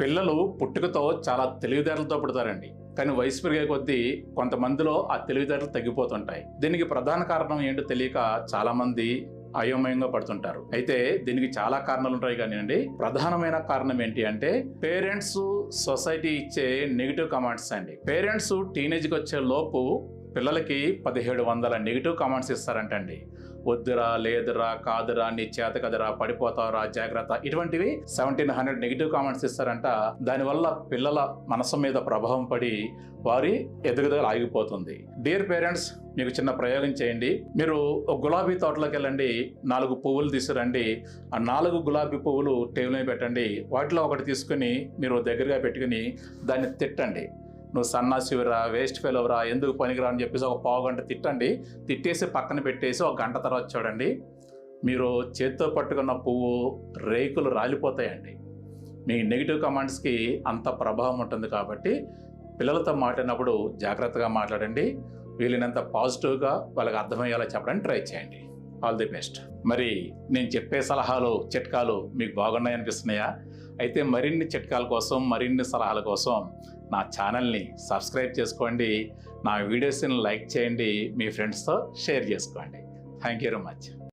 పిల్లలు పుట్టుకతో చాలా తెలివితేటలతో పుడతారండి. కానీ వయసు పెరిగే కొద్దీ కొంతమందిలో ఆ తెలివితేటలు తగ్గిపోతుంటాయి. దీనికి ప్రధాన కారణం ఏంటో తెలియక చాలా మంది అయోమయంగా పడుతుంటారు. అయితే దీనికి చాలా కారణాలు ఉంటాయి కానీ అండి ప్రధానమైన కారణం ఏంటి అంటే పేరెంట్స్ సొసైటీ ఇచ్చే నెగిటివ్ కమెంట్స్ అండి. పేరెంట్స్ టీనేజ్కి వచ్చే లోపు పిల్లలకి పదిహేడు వందల నెగిటివ్ కామెంట్స్ ఇస్తారంటండి. వద్దురా లేదురా కాదురా నీ చేత కదరా పడిపోతావురా జాగ్రత్త. ఇటువంటివి సెవెంటీన్ హండ్రెడ్ నెగిటివ్ కామెంట్స్ ఇస్తారంట. దానివల్ల పిల్లల మనసు మీద ప్రభావం పడి వారి ఎదుగుదల ఆగిపోతుంది. డియర్ పేరెంట్స్ మీకు చిన్న ప్రయోగం చేయండి. మీరు ఒక గులాబీ తోటలోకి వెళ్ళండి. నాలుగు పువ్వులు తీసుకురండి. ఆ నాలుగు గులాబీ పువ్వులు టేబుల్ మీద పెట్టండి. వాటిలో ఒకటి తీసుకుని మీరు దగ్గరగా పెట్టుకుని దాన్ని తిట్టండి. నువ్వు సన్నాసివరా వేస్ట్ ఫెలోరా ఎందుకు పనికిరా అని చెప్పేసి ఒక పావు గంట తిట్టండి. తిట్టేసి పక్కన పెట్టేసి ఒక గంట తర్వాత చూడండి. మీరు చేత్తో పట్టుకున్న పువ్వు రేకులు రాలిపోతాయండి. మీ నెగిటివ్ కమెంట్స్కి అంత ప్రభావం ఉంటుంది కాబట్టి పిల్లలతో మాట్లాడినప్పుడు జాగ్రత్తగా మాట్లాడండి. వీలైనంత పాజిటివ్గా వాళ్ళకి అర్థమయ్యేలా చెప్పడానికి ట్రై చేయండి. ఆల్ ది బెస్ట్ మరి నేను చెప్పే సలహాలు చిట్కాలు మీకు బాగున్నాయి అనిపిస్తున్నాయా అయితే మరిన్ని చిట్కాల కోసం మరిన్ని సలహాల కోసం నా ఛానల్ని సబ్స్క్రైబ్ చేసుకోండి. నా వీడియోస్ని లైక్ చేయండి. మీ ఫ్రెండ్స్తో షేర్ చేసుకోండి. Thank you very much.